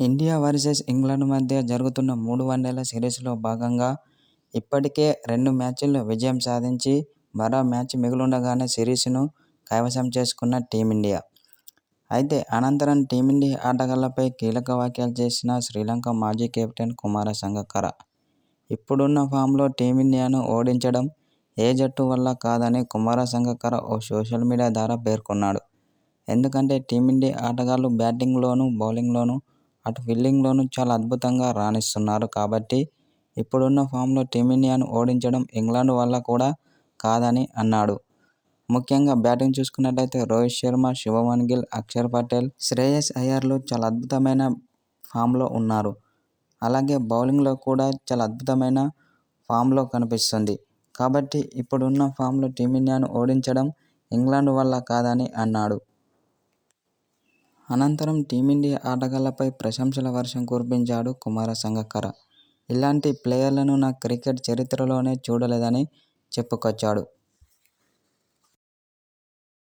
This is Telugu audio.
ఇండియా వర్సెస్ ఇంగ్లాండ్ మధ్య జరుగుతున్న మూడు వన్డేల సిరీస్లో భాగంగా ఇప్పటికే రెండు మ్యాచ్ల్లో విజయం సాధించి మరో మ్యాచ్ మిగిలుండగానే సిరీస్ను కైవసం చేసుకున్న టీమిండియా. అయితే అనంతరం టీమిండియా ఆటగాళ్ళపై కీలక వ్యాఖ్యలు చేసిన శ్రీలంక మాజీ కెప్టెన్ కుమార సంగక్కర. ఇప్పుడున్న ఫామ్లో టీమిండియాను ఓడించడం ఏ జట్టు వల్ల కాదని కుమార సంగక్కర ఓ సోషల్ మీడియా ద్వారా పేర్కొన్నాడు. ఎందుకంటే టీమిండియా ఆటగాళ్ళు బ్యాటింగ్లోనూ, బౌలింగ్లోనూ, అటు ఫీల్డింగ్లోనూ చాలా అద్భుతంగా రాణిస్తున్నారు కాబట్టి ఇప్పుడున్న ఫామ్లో టీమిండియాను ఓడించడం ఇంగ్లాండ్ వల్ల కూడా కాదని అన్నాడు. ముఖ్యంగా బ్యాటింగ్ చూసుకున్నట్లయితే రోహిత్ శర్మ, శుభమన్ గిల్, అక్షర్ పటేల్, శ్రేయస్ అయ్యర్లు చాలా అద్భుతమైన ఫామ్లో ఉన్నారు. అలాగే బౌలింగ్లో కూడా చాలా అద్భుతమైన ఫామ్లో కనిపిస్తుంది. కాబట్టి ఇప్పుడున్న ఫామ్లో టీమిండియాను ఓడించడం ఇంగ్లాండ్ వల్ల కాదని అన్నాడు. అనంతరం టీమిండియా ఆటగాళ్ళపై ప్రశంసల వర్షం కురిపించాడు కుమార సంగక్కర. ఇలాంటి ప్లేయర్లను నా క్రికెట్ చరిత్రలోనే చూడలేదని చెప్పుకొచ్చాడు.